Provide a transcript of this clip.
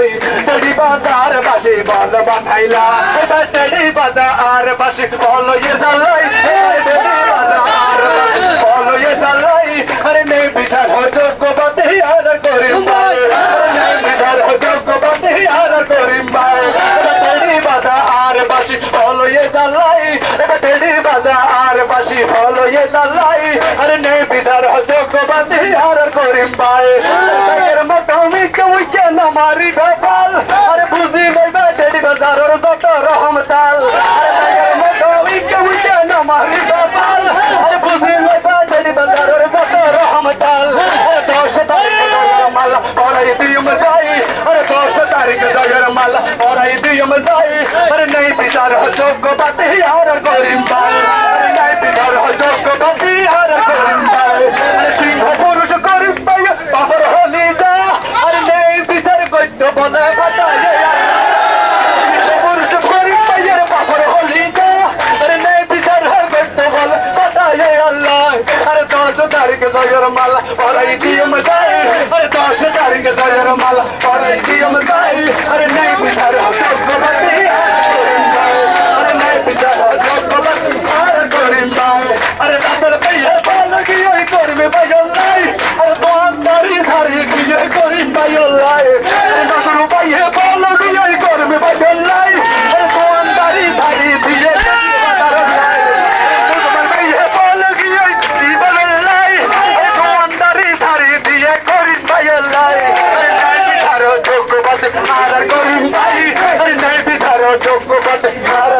ওই টেডি বাজার পাশে বল পাঠাইলা এবার টেডি বাজার পাশে বল ইয়ে জালাই টেডি বাজার বল ইয়ে জালাই আরে নে বিচার যোগ্য বাতে আর করিম ভাই বিচার যোগ্য বাতে আর করিম ভাই টেডি বাজার পাশে বল ইয়ে জালাই এবার টেডি বাজার পাশে বল ইয়ে জালাই আরে আর করিম ভাই কে না মারি দবাল আরে বুজি মেবা জেরি বাজারের জট রহমতাল আরে নাইকার মোতা উই কে না মারি দবাল আরে বুজি মেবা জেরি বাজারের জট রহমতাল দশ তারিখের মাল ওরাই দিও মে যাই আরে দশ তারিখের জগর মাল ওরাই দিও মে যাই আরে নাই বিচার হজক গবতি আর গরিম পালে আরে নাই বিচার হজক গবতি bona batalha. अरे दास तारीख सजर माला और दियम दाई अरे दास तारीख सजर माला और दियम दाई अरे नहीं बिचार अरे नहीं बिचार अरे गोरी अरे दादर भैया बाल की कोर में भैया बि करोक